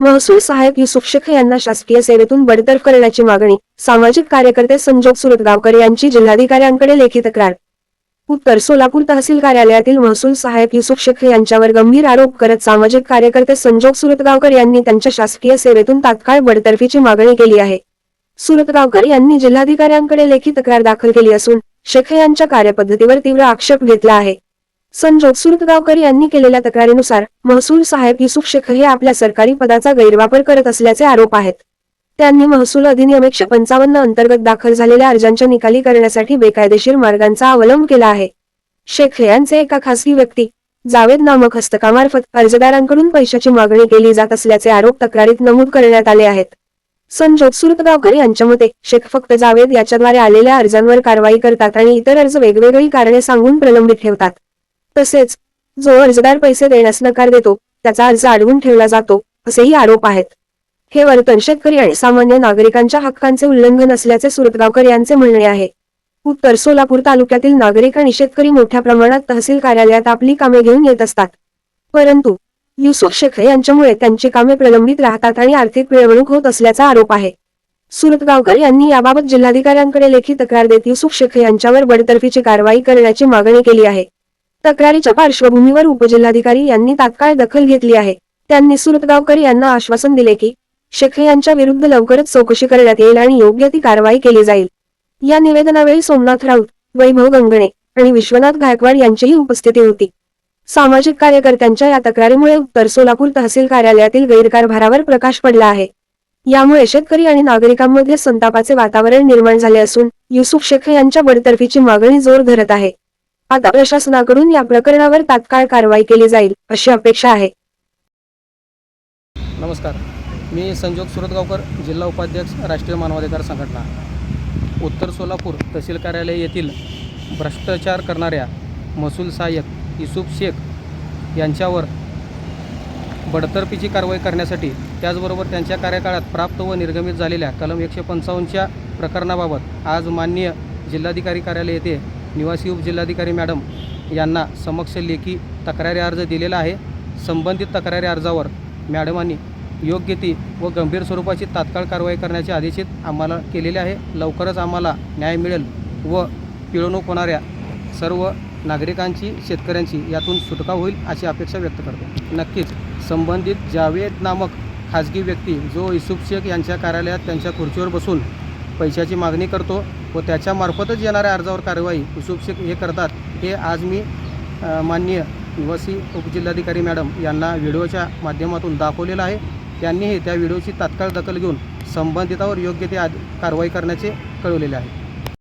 महसूल सहायक युसुफ शेख यांना शासकीय सेवेतून बडतर्फ करण्याची मागणी सामाजिक कार्यकर्ते संजोग सुरतगावकर यांची जिल्हाधिकाऱ्यांकडे लेखी तक्रार. उत्तर सोलापूर तहसील कार्यालयातील महसूल सहायक युसुफ शेख यांच्यावर गंभीर आरोप करत सामाजिक कार्यकर्ते संजोग सुरतगावकर यांनी त्यांच्या शासकीय सेवेतून तात्काळ बडतर्फीची मागणी केली आहे. सुरतगावकर यांनी जिल्हाधिकाऱ्यांकडे लेखी तक्रार दाखल केली असून शेख यांच्या कार्यपद्धतीवर तीव्र आक्षेप घेतला आहे. संजोग सुरतगावकर यांनी केलेल्या तक्रारीनुसार महसूल साहेब युसुफ शेख हे आपल्या सरकारी पदाचा गैरवापर करत असल्याचे आरोप आहेत. त्यांनी महसूल अधिनियम एकशे पंचावन्न अंतर्गत दाखल झालेल्या अर्जांच्या निकाली करण्यासाठी बेकायदेशीर मार्गांचा अवलंब केला आहे. शेख यांचे एका खासगी व्यक्ती जावेद नामक हस्तकामार्फत अर्जदारांकडून पैशाची मागणी केली जात असल्याचे आरोप तक्रारीत नमूद करण्यात आले आहेत. संजोग सुरतगावकर यांच्या मते शेख फक्त जावेद याच्याद्वारे आलेल्या अर्जांवर कारवाई करतात आणि इतर अर्ज वेगवेगळी कारणे सांगून प्रलंबित ठेवतात. तसेच जो अर्जदार पैसे देण्यास नकार देतो त्याचा अर्ज अडवून ठेवला जातो असेही आरोप आहेत. हे वर्तन शेतकरी आणि सामान्य नागरिकांच्या हक्कांचे उल्लंघन असल्याचे सुरतगावकर यांचे म्हणणे आहे. उत्तर सोलापूर तालुक्यातील नागरिक आणि शेतकरी मोठ्या प्रमाणात तहसील कार्यालयात आपली कामे घेऊन येत असतात. परंतु युसुफ शेख यांच्यामुळे त्यांची कामे प्रलंबित राहतात आणि आर्थिक पिळवणूक होत असल्याचा आरोप आहे. सुरतगावकर यांनी याबाबत जिल्हाधिकाऱ्यांकडे लेखी तक्रार देत युसुफ शेख यांच्यावर बडतर्फीची कारवाई करण्याची मागणी केली आहे. तक्रारीच्या पार्श्वभूमीवर उपजिल्हाधिकारी यांनी तात्काळ दखल घेतली आहे. त्यांनी सुरतगावकर यांना आश्वासन दिले की शेख यांच्या विरुद्ध लवकरच चौकशी करण्यात येईल आणि योग्य ती कारवाई केली जाईल. या निवेदनावेळी सोमनाथ राऊत वैभव गंगणे आणि विश्वनाथ गायकवाड यांचीही उपस्थिती होती. सामाजिक कार्यकर्त्यांच्या या तक्रारीमुळे उत्तर सोलापूर तहसील कार्यालयातील गैरकारभारावर प्रकाश पडला आहे. यामुळे शेतकरी आणि नागरिकांमध्ये संतापाचे वातावरण निर्माण झाले असून युसुफ शेख यांच्या बडतर्फीची मागणी जोर धरत आहे. आता प्रशासनाकडून या प्रकरणावर तात्काळ कारवाई केली जाईल अशी अपेक्षा आहे. नमस्कार. मी संजोग सुरतगावकर जिल्हा उपाध्यक्ष राष्ट्रीय मानवाधिकार संघटना. उत्तर सोलापूर तहसील कार्यालय येथील भ्रष्टाचार करणाऱ्या महसूल सहाय्यक युसुफ शेख यांच्यावर बडतर्फीची कारवाई करण्यासाठी त्याचबरोबर त्यांच्या कार्यकाळात प्राप्त व निर्गमित झालेल्या कलम एकशे पंचावन्नच्या प्रकरणाबाबत आज माननीय जिल्हाधिकारी कार्यालय येथे निवासी उपजिल्हाधिकारी मॅडम यांना समक्ष लेखी तक्रारी अर्ज दिलेला आहे. संबंधित तक्रारी अर्जावर मॅडमांनी योग्य ती व गंभीर स्वरूपाची तात्काळ कारवाई करण्याचे आदेशित आम्हाला केलेले आहे. लवकरच आम्हाला न्याय मिळेल व पिळवणूक होणाऱ्या सर्व नागरिकांची शेतकऱ्यांची यातून सुटका होईल अशी अपेक्षा व्यक्त करतो. नक्कीच संबंधित जावेद नामक खाजगी व्यक्ती जो युसुफ शेख यांच्या कार्यालयात त्यांच्या खुर्चीवर बसून पैशाची मागणी करतो व त्याच्यामार्फतच येणाऱ्या अर्जावर कारवाई युसुफ शेख हे करतात हे आज मी अ, माननीय निवासी उपजिल्हाधिकारी मॅडम यांना व्हिडिओच्या माध्यमातून दाखवलेलं आहे. त्यांनीही त्या व्हिडिओची तात्काळ दखल घेऊन संबंधितावर योग्य ते आद कारवाई करण्याचे कळवलेले आहे.